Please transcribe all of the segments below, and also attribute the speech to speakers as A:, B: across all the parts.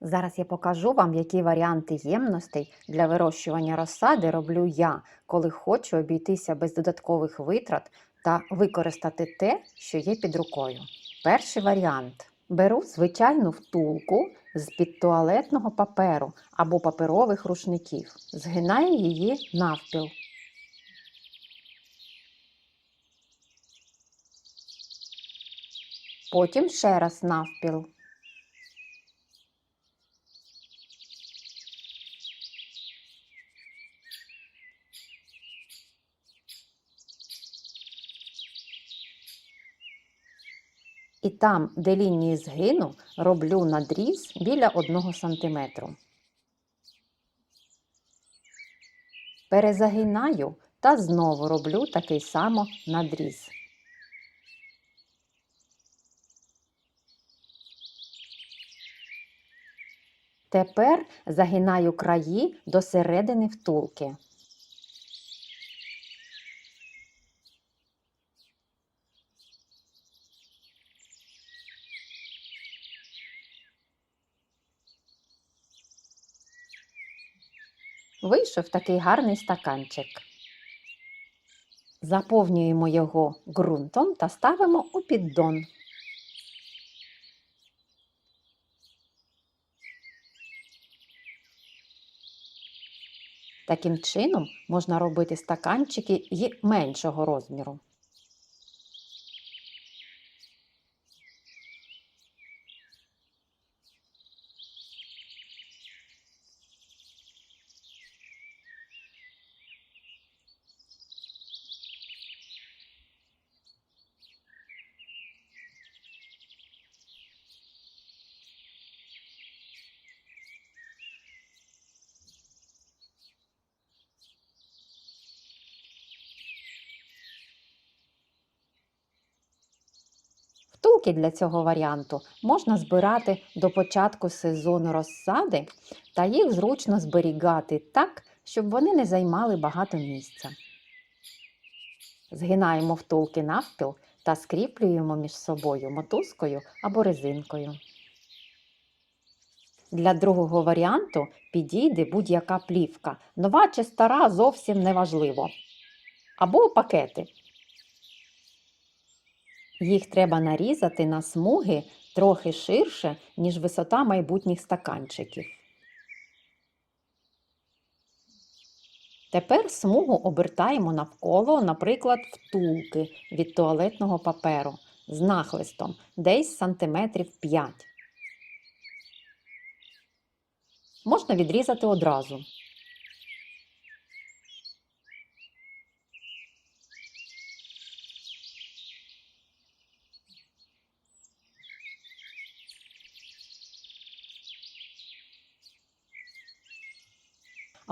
A: Зараз я покажу вам, які варіанти ємностей для вирощування розсади роблю я, коли хочу обійтися без додаткових витрат та використати те, що є під рукою. Перший варіант. Беру звичайну втулку з-під туалетного паперу або паперових рушників. Згинаю її навпіл. Потім ще раз навпіл. Там, де лінії згину, роблю надріз біля 1 см. Перезагинаю та знову роблю такий само надріз. Тепер загинаю краї до середини втулки. Вийшов такий гарний стаканчик. Заповнюємо його ґрунтом та ставимо у піддон. Таким чином можна робити стаканчики й меншого розміру. Втулки для цього варіанту можна збирати до початку сезону розсади та їх зручно зберігати так, щоб вони не займали багато місця. Згинаємо втулки навпіл та скріплюємо між собою мотузкою або резинкою. Для другого варіанту підійде будь-яка плівка. Нова чи стара зовсім не важливо. Або пакети. Їх треба нарізати на смуги трохи ширше, ніж висота майбутніх стаканчиків. Тепер смугу обертаємо навколо, наприклад, втулки від туалетного паперу з нахлистом десь сантиметрів 5. Можна відрізати одразу.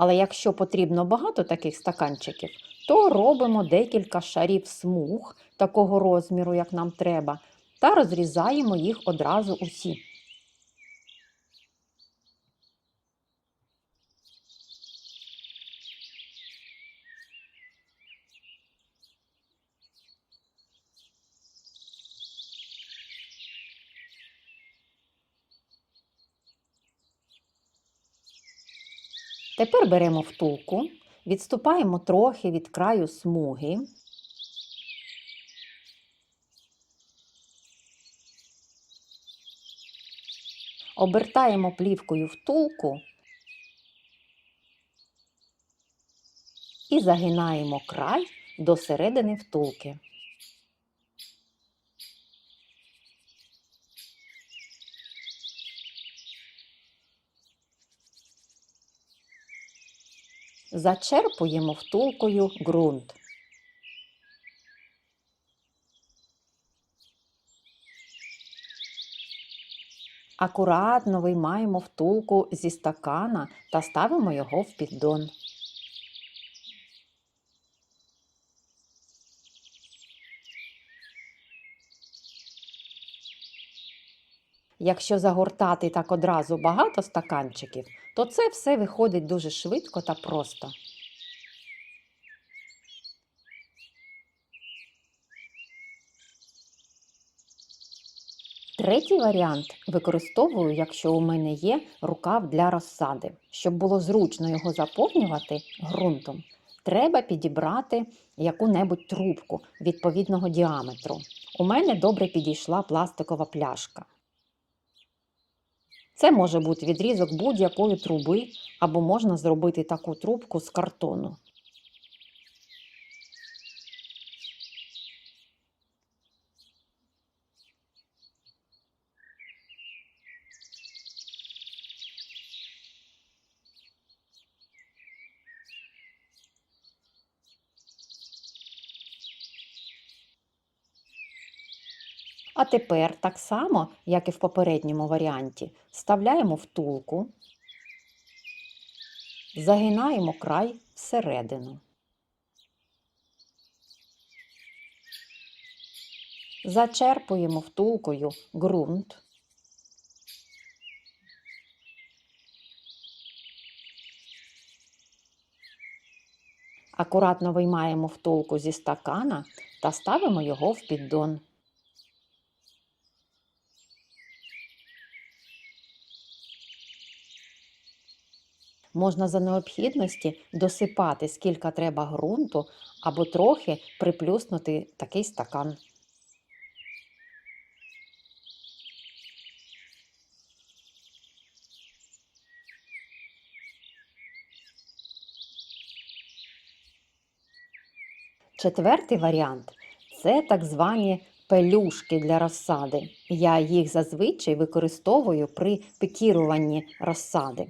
A: Але якщо потрібно багато таких стаканчиків, то робимо декілька шарів смуг такого розміру, як нам треба, та розрізаємо їх одразу усі. Тепер беремо втулку, відступаємо трохи від краю смуги. Обертаємо плівкою втулку і загинаємо край до середини втулки. Зачерпуємо втулкою ґрунт. Акуратно виймаємо втулку зі стакана та ставимо його в піддон. Якщо загортати так одразу багато стаканчиків, то це все виходить дуже швидко та просто. Третій варіант використовую, якщо у мене є рукав для розсади. Щоб було зручно його заповнювати ґрунтом, треба підібрати яку-небудь трубку відповідного діаметру. У мене добре підійшла пластикова пляшка. Це може бути відрізок будь-якої труби, або можна зробити таку трубку з картону. А тепер, так само, як і в попередньому варіанті, вставляємо втулку, загинаємо край всередину. Зачерпуємо втулкою ґрунт. Акуратно виймаємо втулку зі стакана та ставимо його в піддон. Можна за необхідності досипати, скільки треба ґрунту, або трохи приплюснути такий стакан. Четвертий варіант це так звані пелюшки для розсади. Я їх зазвичай використовую при пекіруванні розсади.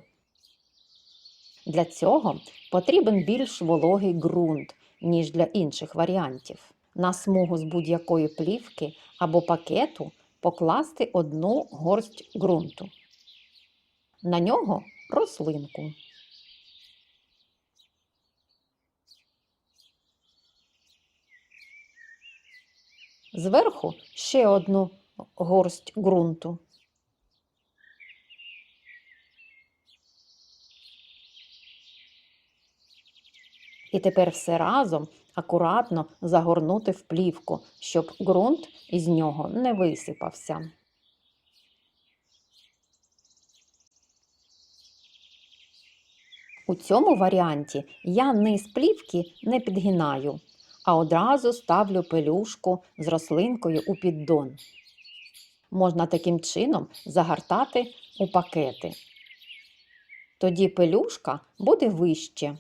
A: Для цього потрібен більш вологий ґрунт, ніж для інших варіантів. На смугу з будь-якої плівки або пакету покласти одну горсть ґрунту. На нього рослинку. Зверху ще одну горсть ґрунту. І тепер все разом акуратно загорнути в плівку, щоб ґрунт із нього не висипався. У цьому варіанті я низ плівки не підгинаю, а одразу ставлю пелюшку з рослинкою у піддон. Можна таким чином загортати у пакети. Тоді пелюшка буде вище.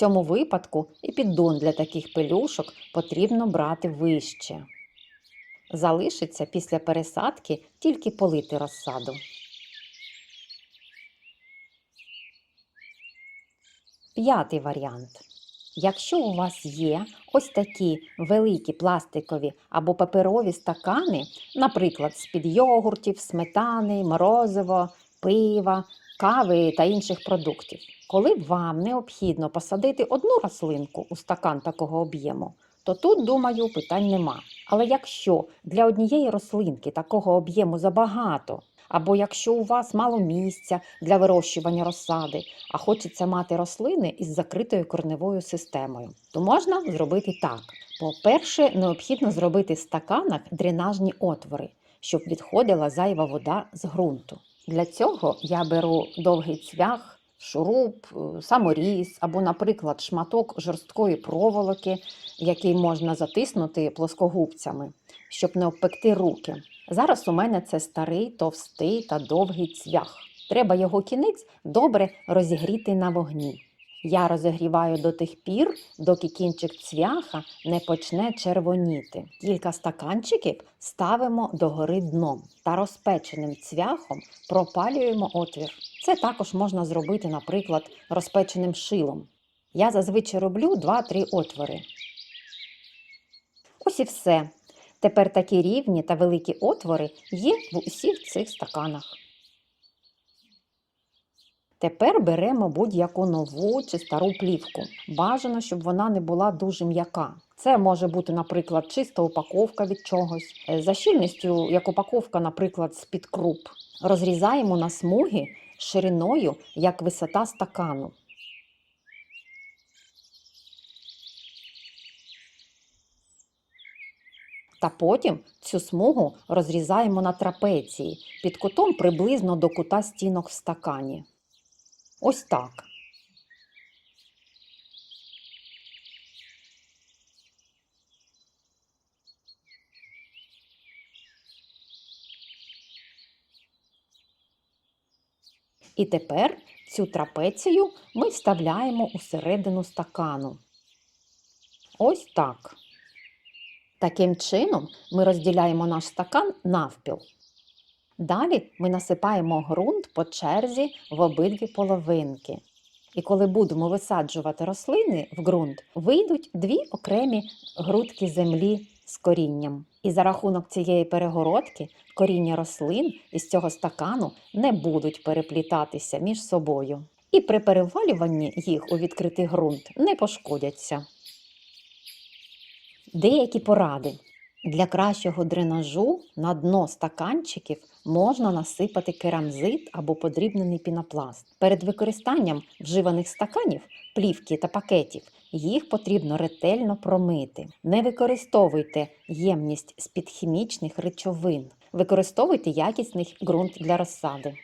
A: Цьому випадку і піддон для таких пелюшок потрібно брати вище. Залишиться після пересадки тільки полити розсаду. П'ятий варіант. Якщо у вас є ось такі великі пластикові або паперові стакани, наприклад, з-під йогуртів, сметани, морозиво, пива, кави та інших продуктів, коли вам необхідно посадити одну рослинку у стакан такого об'єму, то тут, думаю, питань нема. Але якщо для однієї рослинки такого об'єму забагато, або якщо у вас мало місця для вирощування розсади, а хочеться мати рослини із закритою корневою системою, то можна зробити так. По-перше, необхідно зробити в стаканах дренажні отвори, щоб відходила зайва вода з ґрунту. Для цього я беру довгий цвях, шуруп, е, саморіз або, наприклад, шматок жорсткої проволоки, який можна затиснути плоскогубцями, щоб не обпекти руки. Зараз у мене це старий, товстий та довгий цвях. Треба його кінець добре розігріти на вогні. Я розігріваю до тих пір, доки кінчик цвяха не почне червоніти. Кілька стаканчиків ставимо догори дном та розпеченим цвяхом пропалюємо отвір. Це також можна зробити, наприклад, розпеченим шилом. Я зазвичай роблю 2-3 отвори. Ось і все. Тепер такі рівні та великі отвори є в усіх цих стаканах. Тепер беремо будь-яку нову чи стару плівку. Бажано, щоб вона не була дуже м'яка. Це може бути, наприклад, чиста упаковка від чогось, е, за щільністю, як упаковка, наприклад, з-під круп. Розрізаємо на смуги шириною, як висота стакану. Та потім цю смугу розрізаємо на трапеції під кутом приблизно до кута стінок в стакані. Ось так. І тепер цю трапецію ми вставляємо у середину стакану. Ось так. Таким чином ми розділяємо наш стакан навпіл. Далі ми насипаємо ґрунт по черзі в обидві половинки. І коли будемо висаджувати рослини в ґрунт, вийдуть дві окремі грудки землі з корінням. І за рахунок цієї перегородки коріння рослин із цього стакану не будуть переплітатися між собою. І при перевалюванні їх у відкритий ґрунт не пошкодяться. Деякі поради. Для кращого дренажу на дно стаканчиків можна насипати керамзит або подрібнений пінопласт. Перед використанням вживаних стаканів, плівки та пакетів їх потрібно ретельно промити. Не використовуйте ємність з-під хімічних речовин. Використовуйте якісний ґрунт для розсади.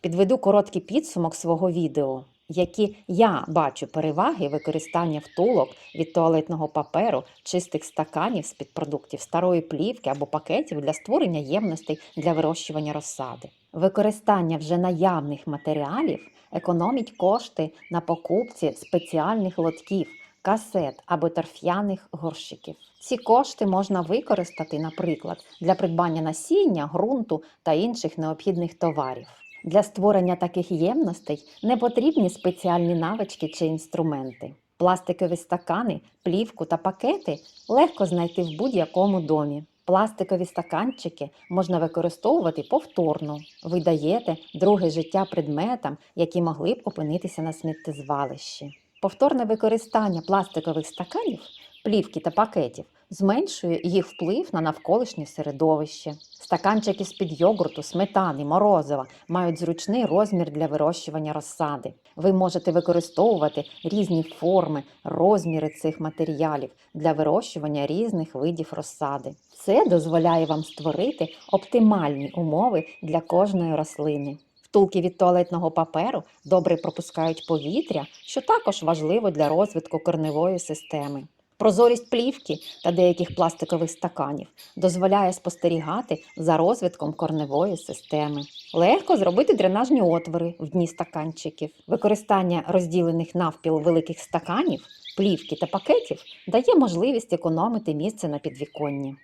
A: Підведу короткий підсумок свого відео, які я бачу переваги використання втулок від туалетного паперу, чистих стаканів з-під продуктів, старої плівки або пакетів для створення ємностей для вирощування розсади. Використання вже наявних матеріалів економить кошти на покупці спеціальних лотків, касет або торф'яних горщиків. Ці кошти можна використати, наприклад, для придбання насіння, ґрунту та інших необхідних товарів. Для створення таких ємностей не потрібні спеціальні навички чи інструменти. Пластикові стакани, плівку та пакети легко знайти в будь-якому домі. Пластикові стаканчики можна використовувати повторно. Ви даєте друге життя предметам, які могли б опинитися на сміттєзвалищі. Повторне використання пластикових стаканів, плівки та пакетів зменшує їх вплив на навколишнє середовище. Стаканчики з-під йогурту, сметани, морозива мають зручний розмір для вирощування розсади. Ви можете використовувати різні форми, розміри цих матеріалів для вирощування різних видів розсади. Це дозволяє вам створити оптимальні умови для кожної рослини. Втулки від туалетного паперу добре пропускають повітря, що також важливо для розвитку корневої системи. Прозорість плівки та деяких пластикових стаканів дозволяє спостерігати за розвитком корневої системи. Легко зробити дренажні отвори в дні стаканчиків. Використання розділених навпіл великих стаканів, плівки та пакетів дає можливість економити місце на підвіконні.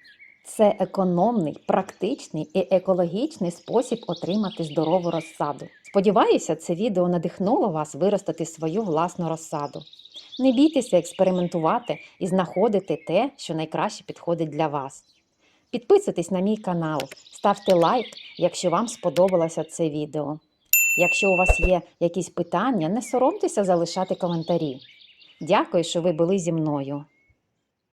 A: Це економний, практичний і екологічний спосіб отримати здорову розсаду. Сподіваюся, це відео надихнуло вас виростити свою власну розсаду. Не бійтеся експериментувати і знаходити те, що найкраще підходить для вас. Підписуйтесь на мій канал, ставте лайк, якщо вам сподобалося це відео. Якщо у вас є якісь питання, не соромтеся залишати коментарі. Дякую, що ви були зі мною.